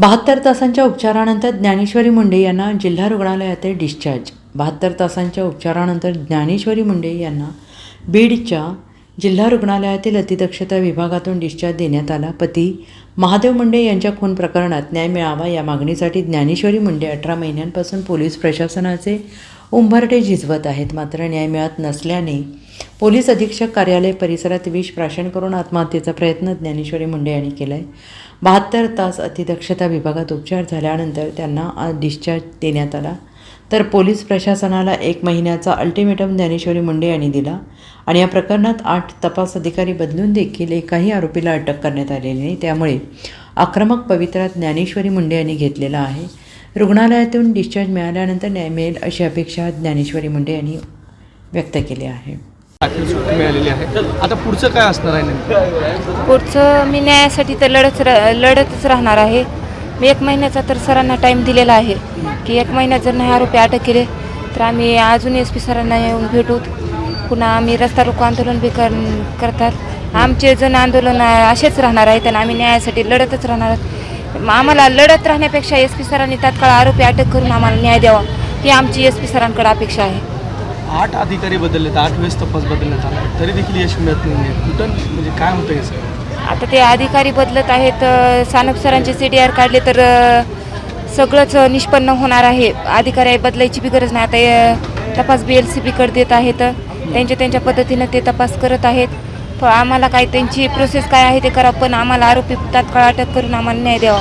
बहात्तर तासांच्या उपचारानंतर ज्ञानेश्वरी मुंडे यांना जिल्हा रुग्णालयात डिस्चार्ज बहात्तर तासांच्या उपचारानंतर ज्ञानेश्वरी मुंडे यांना बीडच्या जिल्हा रुग्णालयातील अतिदक्षता विभागातून डिस्चार्ज देण्यात आला. पती महादेव मुंडे यांच्या खून प्रकरणात न्याय मिळावा या मागणीसाठी ज्ञानेश्वरी मुंडे अठरा महिन्यांपासून पोलीस प्रशासनाचे उंबरटे झिजवत आहेत. मात्र न्याय मिळत नसल्याने पोलीस अधीक्षक कार्यालय परिसरात विष प्राशन करून आत्महत्येचा प्रयत्न ज्ञानेश्वरी मुंडे यांनी केला आहे बहात्तर तास अतिदक्षता विभागात उपचार झाल्यानंतर त्यांना आज डिस्चार्ज देण्यात आला. तर पोलीस प्रशासनाला एक महिन्याचा अल्टिमेटम ज्ञानेश्वरी मुंडे यांनी दिला आणि या प्रकरणात आठ तपास अधिकारी बदलून देखील एकाही आरोपीला अटक करण्यात आलेली नाही. त्यामुळे आक्रमक पवित्रात ज्ञानेश्वरी मुंडे यांनी घेतलेला आहे. रुग्णालयातून डिस्चार्ज मिळाल्यानंतर न्याय मिळेल अशी अपेक्षा ज्ञानेश्वरी मुंडे यांनी व्यक्त केली आहे. सुट्टी मिळालेली आहे. आता पुढचं काय असणार आहे पुढचं मी न्यायासाठी तर लढत रा लढतच राहणार आहे. मी एक महिन्याचा तर सरांना टाईम दिलेला आहे. की एक महिन्यात जर नाही आरोपी अटक केले तर आम्ही अजून एस पी सरांना येऊन भेटूत पुन्हा आम्ही रस्ता रोको आंदोलन बी कर करतात. आमचे जण आंदोलन असेच राहणार आहेत आणि आम्ही न्यायासाठी लढतच राहणार आहोत. आम्हाला लढत राहण्यापेक्षा एस पी सरांनी तात्काळ आरोपी अटक करून आम्हाला न्याय द्यावा ही आमची एस पी सरांकडे अपेक्षा आहे. आठ अधिकारी बदललेत आठ वेळेस तपास बदलण्यात आला आहे. तरी देखील यश मिळत नाही आहे. कुठं म्हणजे काय होतं हे सगळं आता ते अधिकारी बदलत आहेत सानप सरांचे सी डी आर काढले तर सगळंच निष्पन्न होणार आहे. अधिकारी बदलायची बी गरज नाही. आता तपास बी एल सी बीकडे देत आहेत. त्यांच्या त्यांच्या पद्धतीनं ते तपास करत आहेत. आम्हाला काय त्यांची प्रोसेस काय आहे ते करा पण आम्हाला आरोपी तात्काळ अटक करून आम्हाला न्याय द्यावा.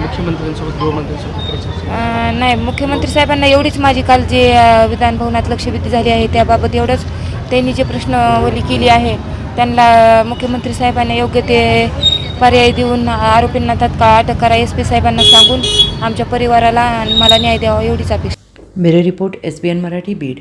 मुख्यमंत्र्यांसोबत गृहमंत्र्यांसोबत नाही मुख्यमंत्री साहेबांना एवढीच माझी काल जे अ, विधानभवनात लक्षवेधी झाली आहे त्याबाबत एवढंच त्यांनी जे प्रश्नवली केली आहे त्यांना मुख्यमंत्री साहेबांना योग्य ते पर्याय देऊन आरोपींना तात्काळ अटक करा एस पी साहेबांना सांगून आमच्या परिवाराला आणि मला न्याय द्यावा एवढीच अपेक्षा. Bureau report S B N Marathi Beed.